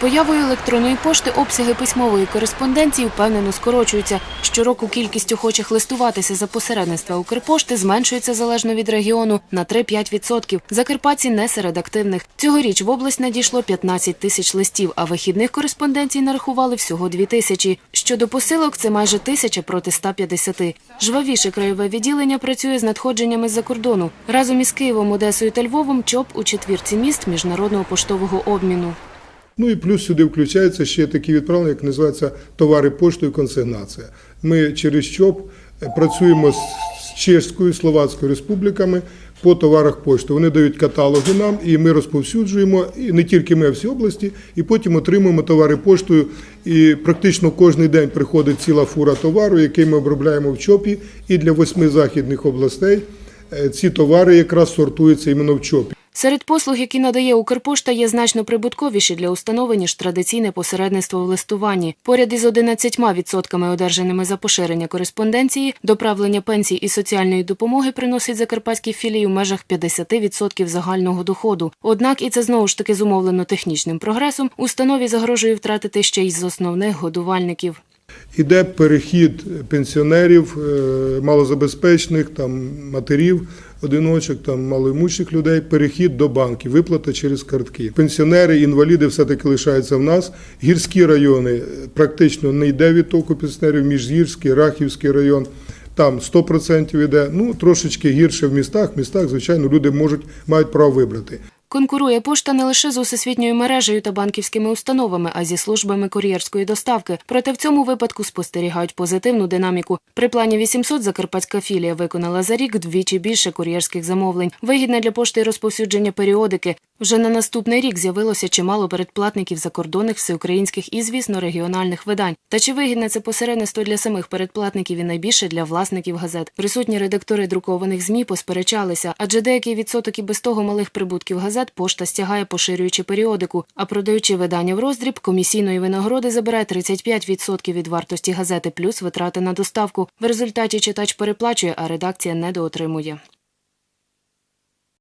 появою електронної пошти обсяги письмової кореспонденції впевнено скорочуються. Щороку кількість охочих листуватися за посередництва Укрпошти зменшується залежно від регіону на 3-5%. Закарпатці не серед активних. Цьогоріч в область надійшло 15 тисяч листів, а вихідних кореспонденцій нарахували всього 2 тисячі. Щодо посилок, це майже тисяча проти 150. Жвавіше краєве відділення працює з надходженнями з-за кордону. Разом із Києвом, Одесою та Львовом ЧОП у четвірці міст міжнародного поштового обміну. Ну і плюс сюди включаються ще такі відправлення, як називаються товари поштою консигнація. Ми через ЧОП е, працюємо з Чеською, Словацькою республіками по товарах пошти. Вони дають каталоги нам, і ми розповсюджуємо, і не тільки ми, а всі області, і потім отримуємо товари поштою. І практично кожен день приходить ціла фура товару, який ми обробляємо в ЧОПі, і для восьми західних областей е, ці товари якраз сортуються іменно в ЧОПі. Серед послуг, які надає Укрпошта, є значно прибутковіші для установи, ніж традиційне посередництво в листуванні. Поряд із 11% одержаними за поширення кореспонденції, доправлення пенсій і соціальної допомоги приносить закарпатській філії в межах 50% загального доходу. Однак, і це знову ж таки зумовлено технічним прогресом, установі загрожує втратити ще й з основних годувальників. Іде перехід пенсіонерів, е, малозабезпечених, там, матерів, одиночок, там, малоімущих людей, перехід до банків, виплата через картки. Пенсіонери, інваліди все-таки лишаються в нас. Гірські райони е, практично не йде відтоку пенсіонерів, Міжгірський, Рахівський район. Там 100% йде, ну трошечки гірше в містах. В містах, звичайно, люди можуть мають право вибрати. Конкурує пошта не лише з усесвітньою мережею та банківськими установами, а зі службами кур'єрської доставки. Проте в цьому випадку спостерігають позитивну динаміку. При плані 800 закарпатська філія виконала за рік вдвічі більше кур'єрських замовлень. Вигідне для пошти розповсюдження періодики. Вже на наступний рік з'явилося чимало передплатників закордонних, всеукраїнських і, звісно, регіональних видань. Та чи вигідне це посередництво для самих передплатників і найбільше для власників газет? Присутні редактори друкованих змі посперечалися, адже деякий відсоток і без того малих прибутків газет пошта стягає, поширюючи періодику, а продаючи видання в роздріб, комісійної винагороди забирає 35% від вартості газети плюс витрати на доставку. В результаті читач переплачує, а редакція недоотримує.